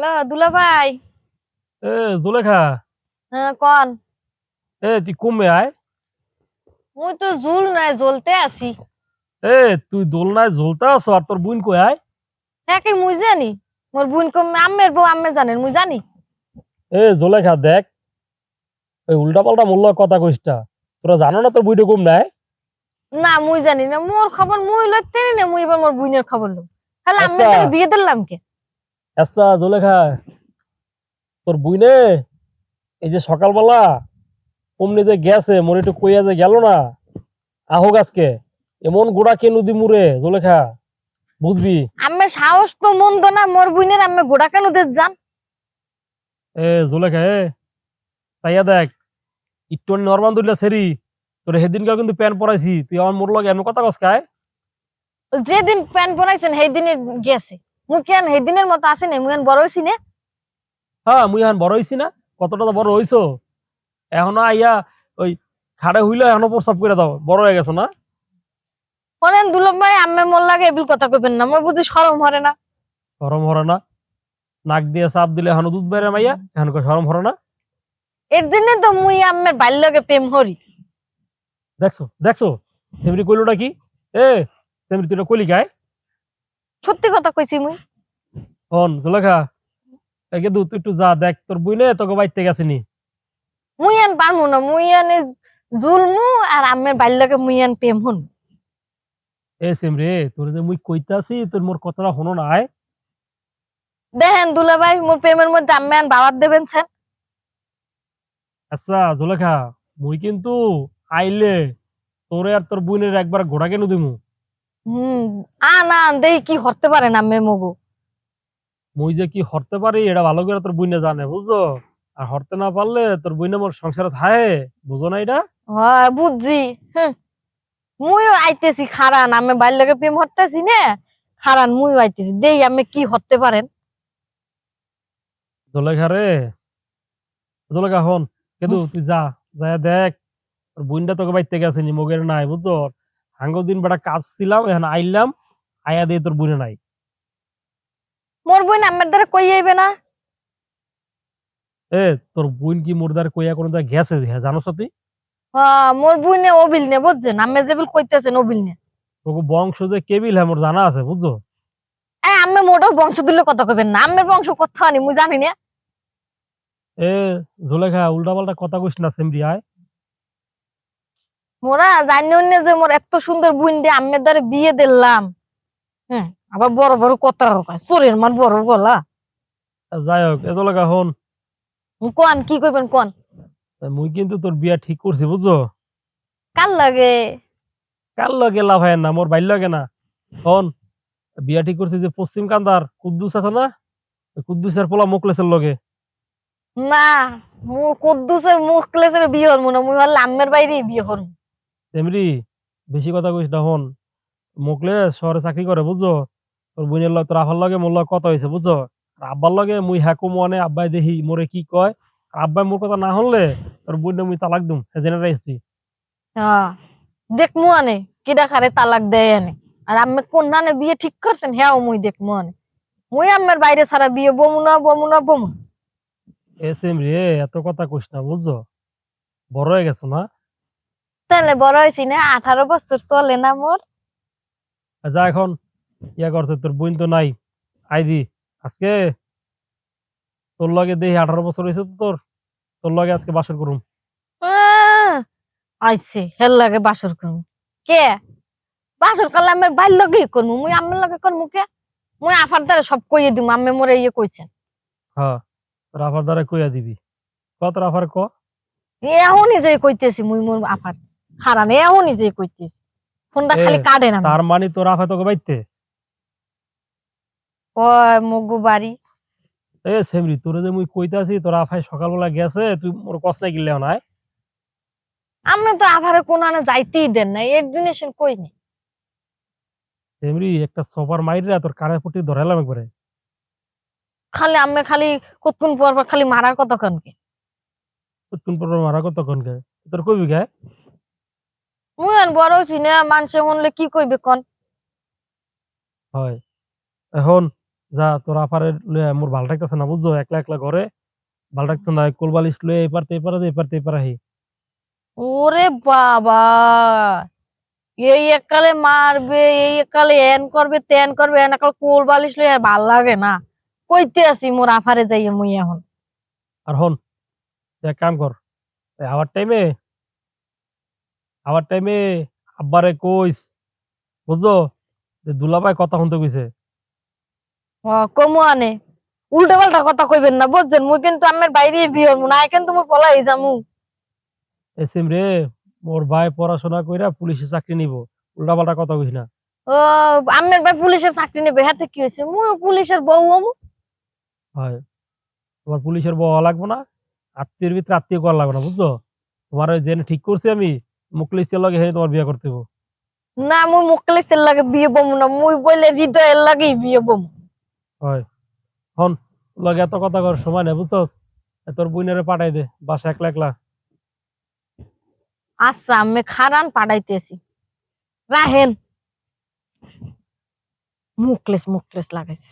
Hello দুলা ভাই এ জুলেখা। হ্যাঁ কন। এ তুই কমে আয়। মুই তো জুল নাই জ্বলতে আছি। এ তুই দোলনায় ঝুলতে আছো আর তোর বোন কই আয়? হ্যাঁ কি মুই জানি। মোর বোন কম আম্মের বউ আম্মে জানেন মুই জানি। এ জুলেখা দেখ। ওই উল্টা পাল্টা মূল্য কথা কইসটা তোরা জানো না তোর বুইটা কম নাই? না মুই জানি না। মোর খবর মুই লইতে না মুই এবার মোর বোনের খবর লম। তাহলে আমি আচ্ছা। বিয়ে দিলাম কে? আচ্ছা জুলেখা তোর বুইনে এই যে সকালবেলা অমনি যে গেছে মনে একটু কইয়া যে গেল না আহো আজকে এমন গোড়া কে নদী মুড়ে জুলেখা বুঝবি? আম্মের সাহস তো মন্দ না মোর বোনের আম্মে গোড়া কেন দে যান। এ জুলেখা এ তাইয়া দেখ একটু নরমান দুইলা সেরি তোর সেদিনকে কিন্তু প্যান্ট পরাইছি তুই আমার মোর লগে এমন কথা কসকায় যেদিন প্যান্ট পরাইছেন সেই দিনে গেছে। মুই কেন সেই দিনের মতো আসি না? মুই বড় হইছি না? হ্যাঁ মুই এখন বড় হইছি না। কতটা তো বড় হইছো? এখনও আইয়া ওই খাড়ে হইলে এখনও প্রস্তাব করে দাও। বড় হয়ে গেছো না? বলেন দুলভ ভাই আম্মে মোর লাগে এবিল কথা কইবেন না। মোর বুঝি সরম হরে না। সরম হরে না? নাক দিয়ে চাপ দিলে এখনও দুধ বেড়ে মাইয়া এখন সরম হরে না? এর দিনে তো মুই আম্মের বাল্য লগে প্রেম হরি দেখছ দেখছ? সেমরি কইলোটা কি? এ সেমরি তুই কইলি গায় সত্যি কথা কইছি মুই। হন জলেখা একে দু একটু যা দেখ তোর বইনে তোকে বাইতে গেছিনি মুই আন পারমু না মুই আনে জুলমু আর আম্মের বাল্য লগে মুই আন প্রেম হন। এ সেমরে তোর যে মুই কইতাছি তোর মোর কথাটা হনো না আয় দেখেন দুলা ভাই মোর প্রেমের মধ্যে আম্মে আন বাবার দেবেন স্যার। আচ্ছা জলেখা মুই কিন্তু আইলে তোরে আর তোর বইনের একবার ঘোড়া কেন দিমু। হম কি হরতে মুই যে কি হরতে পারি এটা ভালো করে তোর বইনে জানে বুঝছ? আর হরতে না পারলে তোর বইনে মোর সংসারে থাহে বুঝো না এটা? হয় বুঝছি হুম। মুইও আইতেছি খারান আমি লগে প্রেম হরতেছি না খারান মুইও আইতেছি দেখি আমি কি হরতে পারেন? জলেখা রে জলেখা হন কিন্তু তুই যা যা দেখ তোর বইনটা তোকে বাইতে গেছিনি মগের নাই বুঝছ? হাঙ্গো দিন বেটা কাজ ছিলাম এখন আইলাম আয়া দিয়ে তোর বইনে নাই। মোর বোন আমার দ্বারা কই আইবে না? এ তোর বোন কি মোরদার কইয়া কোনো জায়গায় গেছে? হ্যাঁ জানো তুই? হ্যাঁ মোর বোনে অবিল নে বুঝছেন আমি যেবিল কইতেছেন অবিল নে। তোকে বংশ যে কেবিল হ্যাঁ মোর জানা আছে বুঝছ? এ আমি মোটাও বংশ দিলে কথা কইবেন না। আমের বংশ কথা আনি মুই জানি না। এ জলেখা উল্টা পাল্টা কথা কইস না সেমরি আয়। মোরা জানি অন্য যে মোর এত সুন্দর বোন দিয়ে আমের দ্বারা বিয়ে দিলাম। হ্যাঁ আবার বড় বড় কথা কয় চোরের মান বড় গলা। যাই হোক এ জলেখা হন। কোন কি কইবেন কোন? মুই কিন্তু তোর বিয়া ঠিক করছি বুঝছ? কার লাগে? কার লগে লাভ হয় না মোর বাইর লগে না। হন বিয়া ঠিক করছি যে পশ্চিম কান্দার কুদ্দুস আছে না? কুদ্দুসের পোলা মুকলেসের লগে। না মু কদ্দুসের মুখ ক্লেসের বিয়ে হরমু না মুই হল আম্মের বাইরে বিয়ে হরমু। তেমরি বেশি কথা কইস না হন। মুকলেস শহরে চাকরি করে বুঝছ? তোর বোনের লগে তোর আফার লগে মোর লগে কথা হয়েছে বুঝছ? আর আব্বার লগে মুই হ্যাকু মনে আব্বাই দেখি মোরে কি কয়। আর আব্বাই মোর কথা না হলে তোর বোনে মুই তালাক দিম জেনে রাখছি হ্যাঁ দেখমু আনে কিডা খারে তালাক দেয় আনে। আর আম্মে কোন নানে বিয়ে ঠিক করছেন হ্যাঁ মুই দেখমু আনে। মুই আম্মের বাইরে ছাড়া বিয়ে বমু না বমু না বমু। না। এস এম রে এত কথা কইস না বুঝছ? বড় হয়ে গেছো না? তাহলে বড় হয়েছি না আঠারো বছর চলে না মোর। যা এখন ইয়া করছে তোর বোন তো নাই। আইদি আজকে তোর লগে দেখি আঠারো বছর হয়েছে তো তোর। তোর লগে আজকে বাসর করুম। আইছে হেল লাগে বাসর করমু। কে? বাসর করলে আমের বাইর লগে করমু মুই আম্মের লগে করমু কে? মুই আফার দ্বারা সব কইয়ে দিমু আম্মে মোরে ইয়ে কইছেন হ্যাঁ তোর আফার দ্বারা কইয়া দিবি। ক তোর আফার ক? এখনই যে কইতেছি মুই মোর আফার। খারান এখনই যে কইতেছি ফোনটা খালি কাটে না তার মানে তোর আফা তোকে বাইতে? কয় মগু বাড়ি। এ সেমরি তোরে যে মুই কইতাছি তোর আফাই সকালবেলা গেছে তুই মোর কস নাই গিলে নাই আমি তো আভারে কোন আনে যাইতেই দেন না এর সে কই নি সেমরি একটা সবার মাইরা তোর কানের পট্টি ধরাইলাম একবারে। খালি আমি খালি কতক্ষণ পর পর খালি মারার কথা কনকে কোন পর মারা কত কোন গে তোর কইবি গে মুই আন বড় হইছি না মানুষে শুনলে কি কইবে কন? হয়। এখন যা তোর আপারে লইয়া মোর ভালো লাগতেছে না বুঝছ? একলা একলা ঘরে ভালো লাগতেছে না কোলবালিশ লয়ে এই পারতে এই পারে এই পারতে এই পারে আহি। ওরে বাবা! এই একালে মারবে এই একালে এন করবে তেন করবে এন একাল কোল বালিশ লই ভালো লাগে না। কইতে আছি মোর আফারে যাইয়ে মুই এখন। আর হন এক কাম কর আবার টাইমে আবার টাইমে আব্বারে কইস বুঝছ? যে দুলাভাই কথা শুনতে কইছে। ও কমু আনে। উল্টা পাল্টা কথা কইবেন না বুঝছেন? মুই কিন্তু আমার বাইরে বিয়ে হব না কিন্তু মুই পলাই যামু। এসিম রে মোর ভাই পড়াশোনা কইরা পুলিশে চাকরি নিব। উল্টা পাল্টা কথা কইস না। ও আমার ভাই পুলিশের চাকরি নেবে হাতে কি হয়েছে মুই পুলিশের বউ হমু। হয়। তোমার পুলিশের বউ লাগবে না আত্মীয়ের ভিতরে আত্মীয় করা লাগবে না বুঝছ? তোমার ওই জেনে ঠিক করছি আমি মুখলিশের লগে হে তোমার বিয়ে করতে হইবো। না মুই মুকলিসের লাগে বিয়ে বমু না মুই বলে হৃদয়ের লাগেই বিয়ে বমু। হয়। হন লগে এত কথা কর সময় নেই বুঝছস? তোর বুইনারে পাঠাই দে বাসা একলা একলা। আচ্ছা আমি খারান পাঠাইতেছি। রাহেন। মুকলেস মুকলেস লাগাইছে।